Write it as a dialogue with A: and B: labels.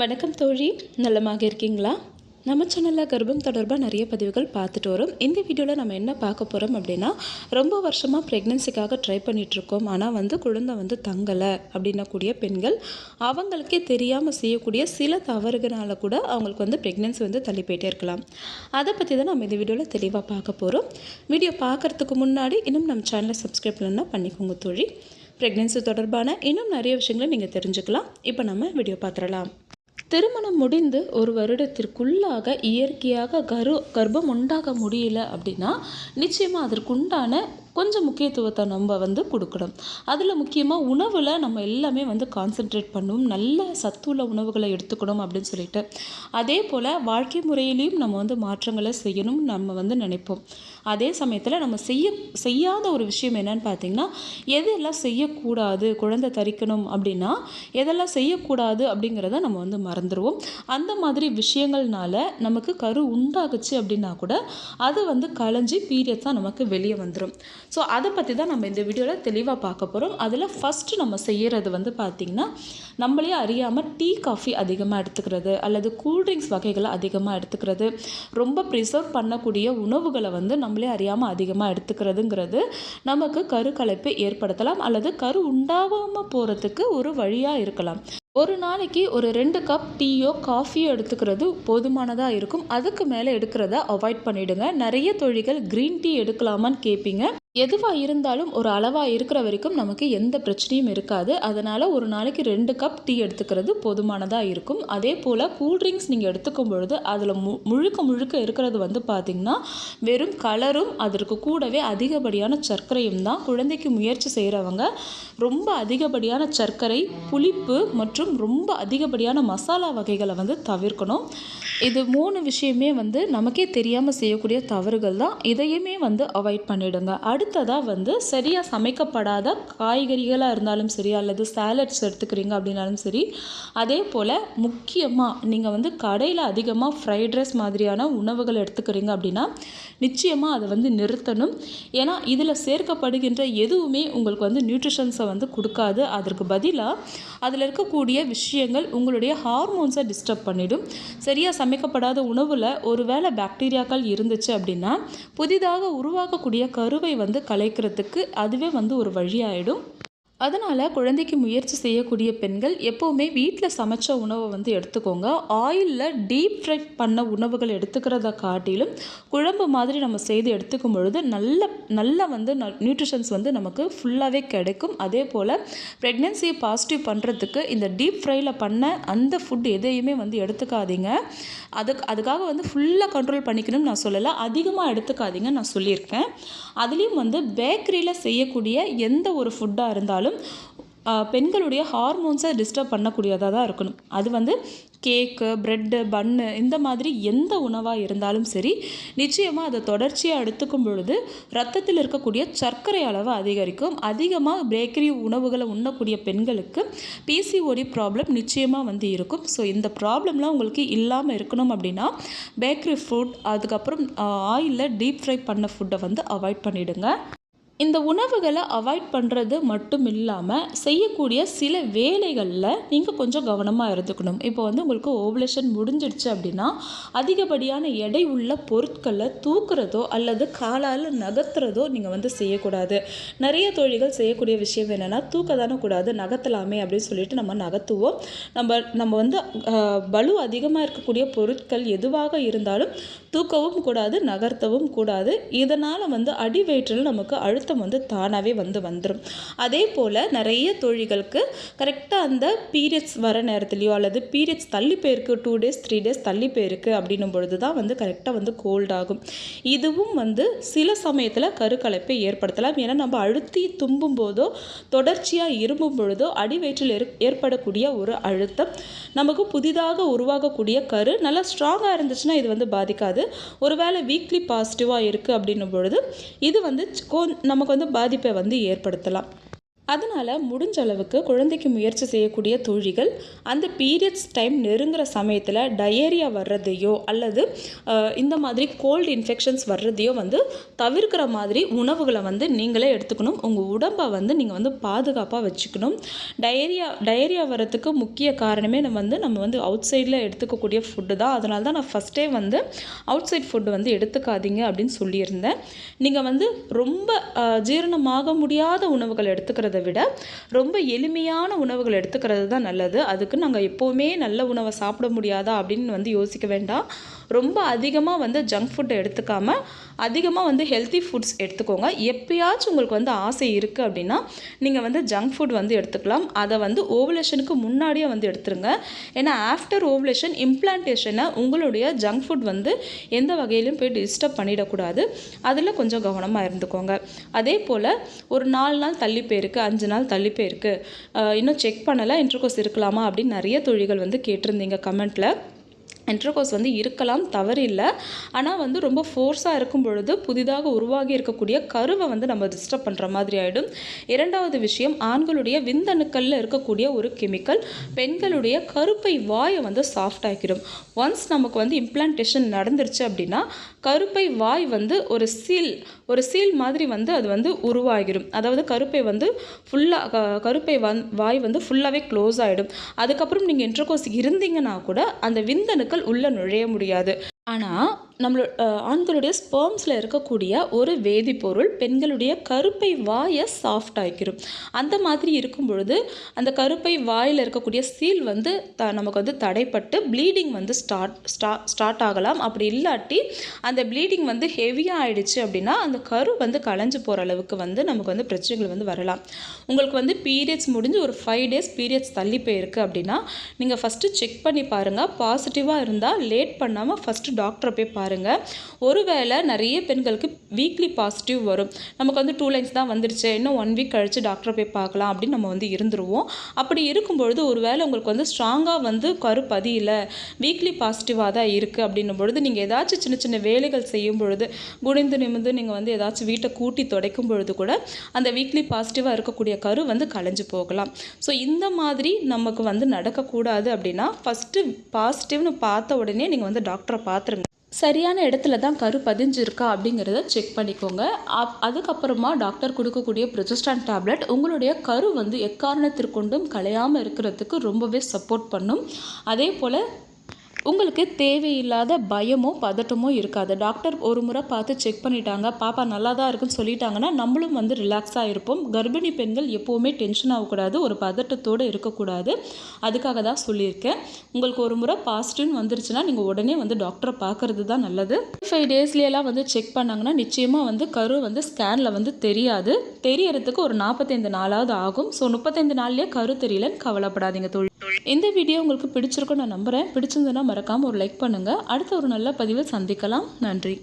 A: வணக்கம் தோழி. நலமாக இருக்கீங்களா? நம்ம சேனலில் கர்ப்பம் தொடர்பாக நிறைய பதிவுகள் பார்த்துட்டு வரோம். இந்த வீடியோவில் நம்ம என்ன பார்க்க போகிறோம் அப்படின்னா ரொம்ப வருஷமாக ப்ரெக்னென்சிக்காக ட்ரை பண்ணிகிட்ருக்கோம் ஆனால் வந்து குழந்தை வந்து தங்கலை அப்படின்னக்கூடிய பெண்கள் அவங்களுக்கே தெரியாமல் செய்யக்கூடிய சில தவறுகளால் கூட அவங்களுக்கு வந்து ப்ரெக்னென்சி வந்து தள்ளி போயிட்டே இருக்கலாம். அதை பற்றி தான் நம்ம இந்த வீடியோவில் தெளிவாக பார்க்க போகிறோம் வீடியோ பார்க்குறதுக்கு முன்னாடி இன்னும் நம்ம சேனலை சப்ஸ்கிரைப் பண்ணலாம் பண்ணிக்கோங்க தோழி. ப்ரெக்னென்சி தொடர்பான இன்னும் நிறைய விஷயங்களை நீங்கள் தெரிஞ்சுக்கலாம். இப்போ நம்ம வீடியோ பார்த்துடலாம். திருமணம் முடிந்து ஒரு வருடத்திற்குள்ளாக இயற்கையாக கரு கர்ப்பம் உண்டாக முடியல அப்படின்னா நிச்சயமாக அதற்குண்டான கொஞ்சம் முக்கியத்துவத்தை நம்ம வந்து கொடுக்கணும். அதில் முக்கியமாக உணவில் நம்ம எல்லாமே வந்து கான்சென்ட்ரேட் பண்ணணும் நல்ல சத்துள்ள உணவுகளை எடுத்துக்கணும் அப்படின்னு சொல்லிட்டு. அதே போல் வாழ்க்கை முறையிலையும் நம்ம வந்து மாற்றங்களை செய்யணும் நம்ம வந்து நினைப்போம். அதே சமயத்தில் நம்ம செய்ய செய்யாத ஒரு விஷயம் என்னன்னு பார்த்தீங்கன்னா எதெல்லாம் செய்யக்கூடாது குழந்தை தரிக்கணும் அப்படின்னா எதெல்லாம் செய்யக்கூடாது அப்படிங்கிறத நம்ம வந்து மறந்துடுவோம் அந்த மாதிரி விஷயங்கள்னால நமக்கு கரு உண்டாகுச்சு அப்படின்னா கூட அது வந்து களைஞ்சி பீரியட்ஸாக நமக்கு வெளியே வந்துடும் ஸோ அதை பற்றி தான் நம்ம இந்த வீடியோவில் தெளிவாக பார்க்க போகிறோம் அதில் ஃபஸ்ட்டு நம்ம செய்கிறது வந்து பார்த்திங்கன்னா நம்மளே அறியாமல் டீ காஃபி அதிகமாக எடுத்துக்கிறது அல்லது கூல்ட்ரிங்க்ஸ் வகைகளை அதிகமாக எடுத்துக்கிறது ரொம்ப ப்ரிசர்வ் பண்ணக்கூடிய உணவுகளை வந்து நம்ம நம்மளே அறியாமல் அதிகமாக எடுத்துக்கிறதுங்கிறது நமக்கு கருக்கலைப்பை ஏற்படுத்தலாம் அல்லது கரு உண்டாகாமல் போகிறதுக்கு ஒரு வழியாக இருக்கலாம். ஒரு நாளைக்கு ஒரு ரெண்டு கப் டீயோ காஃபியோ எடுத்துக்கிறது போதுமானதாக இருக்கும். அதுக்கு மேலே எடுக்கிறத அவாய்ட் பண்ணிவிடுங்க நிறைய தொழில்கள் க்ரீன் டீ எடுக்கலாமான்னு கேட்பீங்க எதுவாக இருந்தாலும் ஒரு அளவாக இருக்கிற வரைக்கும் நமக்கு எந்த பிரச்சனையும் இருக்காது. அதனால் ஒரு நாளைக்கு ரெண்டு கப் டீ எடுத்துக்கிறது போதுமானதாக இருக்கும். அதே போல் கூல்ட்ரிங்க்ஸ் நீங்கள் எடுத்துக்கும் பொழுது அதில் மு முழுக்க முழுக்க இருக்கிறது வந்து பார்த்திங்கன்னா வெறும் கலரும் அதற்கு கூடவே அதிகப்படியான சர்க்கரையும் தான். குழந்தைக்கு முயற்சி செய்கிறவங்க ரொம்ப அதிகப்படியான சர்க்கரை புளிப்பு மற்றும் ரொம்ப அதிகப்படியான மசாலா வகைகளை வந்து தவிர்க்கணும். இது மூணு விஷயமே வந்து நமக்கே தெரியாமல் செய்யக்கூடிய தவறுகள் தான். இதையுமே வந்து அவாய்ட் பண்ணிவிடுங்க அடுத்து அடுத்ததாக வந்து சரியாக சமைக்கப்படாத காய்கறிகளாக இருந்தாலும் சரி அல்லது சேலட்ஸ் எடுத்துக்கிறீங்க அப்படின்னாலும் சரி அதே போல் முக்கியமாக நீங்கள் வந்து கடையில் அதிகமாக ஃப்ரைட் ரைஸ் மாதிரியான உணவுகள் எடுத்துக்கிறீங்க அப்படின்னா நிச்சயமாக அதை வந்து நிறுத்தணும். ஏன்னா இதில் சேர்க்கப்படுகின்ற எதுவுமே உங்களுக்கு வந்து நியூட்ரிஷன்ஸை வந்து கொடுக்காது. அதற்கு பதிலாக அதில் இருக்கக்கூடிய விஷயங்கள் உங்களுடைய ஹார்மோன்ஸை டிஸ்டர்ப் பண்ணிடும். சரியாக சமைக்கப்படாத உணவில் ஒருவேளை பாக்டீரியாக்கள் இருந்துச்சு அப்படின்னா புதிதாக உருவாக்கக்கூடிய கருவை வந்து வந்து கலைக்கிறதுக்கு அதுவே வந்து ஒரு வழியாயிடும். அதனால் குழந்தைக்கு முயற்சி செய்யக்கூடிய பெண்கள் எப்போவுமே வீட்டில் சமைச்ச உணவை வந்து எடுத்துக்கோங்க. ஆயிலில் டீப் ஃப்ரை பண்ண உணவுகள் எடுத்துக்கிறத காட்டிலும் குழம்பு மாதிரி நம்ம செய்து எடுத்துக்கும் பொழுது நல்ல நல்ல வந்து நியூட்ரிஷன்ஸ் வந்து நமக்கு ஃபுல்லாகவே கிடைக்கும். அதே போல் ப்ரெக்னென்சியை பாசிட்டிவ் பண்ணுறதுக்கு இந்த டீப் ஃப்ரையில் பண்ண அந்த ஃபுட் எதையுமே வந்து எடுத்துக்காதீங்க. அதுக்கு அதுக்காக வந்து ஃபுல்லாக கண்ட்ரோல் பண்ணிக்கணும்னு நான் சொல்லலை. அதிகமாக எடுத்துக்காதீங்க நான் சொல்லியிருக்கேன். அதுலேயும் வந்து பேக்கரியில் செய்யக்கூடிய எந்த ஒரு ஃபுட்டாக இருந்தாலும் இருந்தாலும் பெண்களுடைய ஹார்மோன்ஸை டிஸ்டர்ப் பண்ணக்கூடியதாக தான் இருக்கணும். அது வந்து கேக்கு ப்ரெட்டு பன்னு இந்த மாதிரி எந்த உணவாக இருந்தாலும் சரி நிச்சயமாக அதை தொடர்ச்சியாக எடுத்துக்கும் பொழுது ரத்தத்தில் இருக்கக்கூடிய சர்க்கரை அளவு அதிகரிக்கும். அதிகமாக பேக்கரி உணவுகளை உண்ணக்கூடிய பெண்களுக்கு பிசிஓடி ப்ராப்ளம் நிச்சயமாக வந்து இருக்கும். ஸோ இந்த ப்ராப்ளம்லாம் உங்களுக்கு இல்லாமல் இருக்கணும் அப்படின்னா பேக்கரி ஃபுட் அதுக்கப்புறம் ஆயிலில் டீப் ஃப்ரை பண்ண ஃபுட்டை வந்து அவாய்ட் பண்ணிவிடுங்க இந்த உணவுகளை அவாய்ட் பண்ணுறது மட்டும் இல்லாமல் செய்யக்கூடிய சில வேலைகளில் நீங்கள் கொஞ்சம் கவனமாக இருந்துக்கணும். இப்போ வந்து உங்களுக்கு ஓவலேஷன் முடிஞ்சிடுச்சு அப்படின்னா அதிகப்படியான எடை உள்ள பொருட்களை தூக்குறதோ அல்லது காலால் நகர்த்துறதோ நீங்கள் வந்து செய்யக்கூடாது. நிறைய தொழில்கள் செய்யக்கூடிய விஷயம் என்னென்னா தூக்க தானே கூடாது நகர்த்தலாமே அப்படின்னு சொல்லிட்டு நம்ம நகர்த்துவோம். நம்ம நம்ம வந்து பலு அதிகமாக இருக்கக்கூடிய பொருட்கள் எதுவாக இருந்தாலும் தூக்கவும் கூடாது நகர்த்தவும் கூடாது. இதனால் வந்து அடி வயிற்றில் நமக்கு அழுத்த அழுத்தம் வந்து தானாகவே வந்து வந்துடும் அதே போல் நிறைய தொழில்களுக்கு கரெக்டாக அந்த பீரியட்ஸ் வர நேரத்துலையோ அல்லது பீரியட்ஸ் தள்ளி போயிருக்கு டூ டேஸ் த்ரீ டேஸ் தள்ளி போயிருக்கு அப்படின்னும் பொழுது தான் வந்து கரெக்டாக வந்து கோல்ட் ஆகும். இதுவும் வந்து சில சமயத்தில் கருக்கலைப்பை ஏற்படுத்தலாம். ஏன்னா நம்ம அழுத்தி தும்பும் போதோ தொடர்ச்சியாக இரும்பும் பொழுதோ அடிவயிற்றில் ஏற்படக்கூடிய ஒரு அழுத்தம். நமக்கு புதிதாக உருவாகக்கூடிய கரு நல்லா ஸ்ட்ராங்காக இருந்துச்சுன்னா இது வந்து பாதிக்காது. ஒருவேளை வீக்லி பாசிட்டிவாக இருக்குது அப்படின்னும் பொழுது இது வந்து கோ நமக்கு வந்து பாதிப்பை வந்து ஏற்படுத்தலாம். அதனால் முடிஞ்ச அளவுக்கு குழந்தைக்கு முயற்சி செய்யக்கூடிய தொழிகள் அந்த பீரியட்ஸ் டைம் நெருங்குற சமயத்தில் டயேரியா வர்றதையோ அல்லது இந்த மாதிரி கோல்டு இன்ஃபெக்ஷன்ஸ் வர்றதையோ வந்து தவிர்க்கிற மாதிரி உணவுகளை வந்து நீங்களே எடுத்துக்கணும். உங்கள் உடம்பை வந்து நீங்கள் வந்து பாதுகாப்பாக வச்சுக்கணும். டயேரியா டயேரியா வர்றதுக்கு முக்கிய காரணமே நம்ம வந்து நம்ம வந்து அவுட் சைடில் எடுத்துக்கக்கூடிய ஃபுட்டு தான். அதனால தான் நான் ஃபஸ்ட்டே வந்து அவுட் சைட் ஃபுட்டு வந்து எடுத்துக்காதீங்க அப்படின்னு சொல்லியிருந்தேன். நீங்கள் வந்து ரொம்ப ஜீரணமாக முடியாத உணவுகள் எடுத்துக்கிறது விட ரொம்ப எளிமையான உணவுகள் எடுத்துக்கிறது தான் நல்லது. அதுக்கு நாங்கள் எப்போவுமே நல்ல உணவை சாப்பிட முடியாதா அப்படின்னு வந்து யோசிக்க வேண்டாம். ரொம்ப அதிகமாக வந்து ஜங்க் ஃபுட்டை எடுத்துக்காமல் அதிகமாக வந்து ஹெல்த்தி ஃபுட்ஸ் எடுத்துக்கோங்க. எப்பயாச்சும் உங்களுக்கு வந்து ஆசை இருக்குது அப்படின்னா நீங்கள் வந்து ஜங்க் ஃபுட் வந்து எடுத்துக்கலாம். அதை வந்து ஓவலேஷனுக்கு முன்னாடியே வந்து எடுத்துருங்க. ஏன்னா ஆஃப்டர் ஓவலேஷன் இம்ப்ளான்டேஷனை உங்களுடைய ஜங்க் ஃபுட் வந்து எந்த வகையிலும் போய் டிஸ்டர்ப் பண்ணிடக்கூடாது. அதில் கொஞ்சம் கவனமாக இருந்துக்கோங்க. அதே போல் ஒரு நாலு நாள் தள்ளி போயிருக்கு அஞ்சு நாள் தள்ளி போயிருக்கு இன்னும் செக் பண்ணலை இன்டர்கோர்ஸ் இருக்கலாமா அப்படின்னு நிறைய தொழில்கள் வந்து கேட்டிருந்தீங்க கமெண்ட்டில் என்ட்ரோகோஸ் வந்து இருக்கலாம் தவறு இல்லை ஆனால் வந்து ரொம்ப ஃபோர்ஸாக இருக்கும் பொழுது புதிதாக உருவாகி இருக்கக்கூடிய கருவை வந்து நம்ம டிஸ்டர்ப் பண்ணுற மாதிரி ஆகிடும் இரண்டாவது விஷயம் ஆண்களுடைய விந்தணுக்களில் இருக்கக்கூடிய ஒரு கெமிக்கல் பெண்களுடைய கருப்பை வாயை வந்து சாஃப்ட் ஆக்கிடும். ஒன்ஸ் நமக்கு வந்து இம்ப்ளான்டேஷன் நடந்துருச்சு அப்படின்னா கருப்பை வாய் வந்து ஒரு சீல் ஒரு சீல் மாதிரி வந்து அது வந்து உருவாகிடும். அதாவது கருப்பை வந்து ஃபுல்லாக கருப்பை வாய் வந்து ஃபுல்லாகவே க்ளோஸ் ஆகிடும் அதுக்கப்புறம் நீங்கள் இன்டர்கோர்ஸ் இருந்தீங்கன்னா கூட அந்த விந்தணுக்கள் உள்ளே நுழைய முடியாது. ஆனால் நம்மளோ ஆண்களுடைய ஸ்பெர்ம்ஸில் இருக்கக்கூடிய ஒரு வேதிப்பொருள் பெண்களுடைய கருப்பை வாயை சாஃப்ட் ஆக்கிரும். அந்த மாதிரி இருக்கும் பொழுது அந்த கருப்பை வாயில் இருக்கக்கூடிய சீல் வந்து த நமக்கு வந்து தடைப்பட்டு ப்ளீடிங் வந்து ஸ்டார்ட் ஸ்டா ஸ்டார்ட் ஆகலாம். அப்படி இல்லாட்டி அந்த ப்ளீடிங் வந்து ஹெவியாக ஆகிடுச்சு அப்படின்னா அந்த கரு வந்து களைஞ்சு போகிற அளவுக்கு வந்து நமக்கு வந்து பிரச்சனைகள் வந்து வரலாம். உங்களுக்கு வந்து பீரியட்ஸ் முடிஞ்சு ஒரு ஃபைவ் டேஸ் பீரியட்ஸ் தள்ளி போயிருக்கு அப்படின்னா நீங்கள் ஃபஸ்ட்டு செக் பண்ணி பாருங்கள் பாசிட்டிவாக இருந்தால் லேட் பண்ணாமல் ஃபஸ்ட்டு டாக்டரை போய் பாருங்கள் ஒருவேளை நிறைய பெண்களுக்கு வீக்லி பாசிட்டிவ் வரும். நமக்கு வந்து டூ லைன்ஸ் தான் வந்துருச்சு. இன்னும் ஒன் வீக் கழித்து டாக்டரை போய் பார்க்கலாம் அப்படின்னு நம்ம வந்து இருந்துருவோம். அப்படி இருக்கும்பொழுது ஒருவேளை உங்களுக்கு வந்து ஸ்ட்ராங்காக வந்து கரு பதியில் வீக்லி பாசிட்டிவாக தான் இருக்குது அப்படின்னும் பொழுது நீங்கள் ஏதாச்சும் சின்ன சின்ன வேலைகள் செய்யும் பொழுது குனிந்து நிமிந்து நீங்கள் வந்து ஏதாச்சும் வீட்டை கூட்டி துடைக்கும் பொழுது கூட அந்த வீக்லி பாசிட்டிவாக இருக்கக்கூடிய கரு வந்து கலைஞ்சு போகலாம். ஸோ இந்த மாதிரி நமக்கு வந்து நடக்கக்கூடாது அப்படின்னா ஃபஸ்ட்டு பாசிட்டிவ்னு பார்த்த உடனே நீங்கள் வந்து டாக்டரை பார்த்துருங்க. சரியான இடத்துல தான் கரு பதிஞ்சிருக்கா அப்படிங்கிறத செக் பண்ணிக்கோங்க. அப் அதுக்கப்புறமா டாக்டர் கொடுக்கக்கூடிய ப்ரொஜஸ்டான் டேப்லெட் உங்களுடைய கரு வந்து எக்காரணத்திற்கொண்டும் கலையாமல் இருக்கிறதுக்கு ரொம்பவே சப்போர்ட் பண்ணும். அதே போல் உங்களுக்கு தேவையில்லாத பயமோ பதட்டமோ இருக்காது. டாக்டர் ஒரு முறை பார்த்து செக் பண்ணிட்டாங்க. பாப்பா நல்லா தான் இருக்குன்னு சொல்லிட்டாங்கன்னா நம்மளும் வந்து ரிலாக்ஸாக இருப்போம். கர்ப்பிணி பெண்கள் எப்போவுமே டென்ஷன் ஆகக்கூடாது. ஒரு பதட்டத்தோடு இருக்கக்கூடாது. அதுக்காக தான் சொல்லியிருக்கேன். உங்களுக்கு ஒரு முறை பாசிட்டிவ்னு வந்துருச்சுன்னா நீங்கள் உடனே வந்து டாக்டரை பார்க்கறது தான் நல்லது. ஃபைவ் டேஸ்லேயெல்லாம் வந்து செக் பண்ணாங்கன்னா நிச்சயமாக வந்து கரு வந்து ஸ்கேனில் வந்து தெரியாது. தெரியறதுக்கு ஒரு நாற்பத்தைந்து நாளாவது ஆகும். ஸோ முப்பத்தைந்து நாள்லேயே கரு தெரியலன்னு கவலைப்படாதீங்க தொழில் இந்த வீடியோ உங்களுக்கு பிடிச்சிருக்குன்னு நான் நம்புகிறேன் பிடிச்சிருந்ததுன்னா மறக்காமல் ஒரு லைக் பண்ணுங்கள் அடுத்த ஒரு நல்ல பதிவில் சந்திக்கலாம். நன்றி.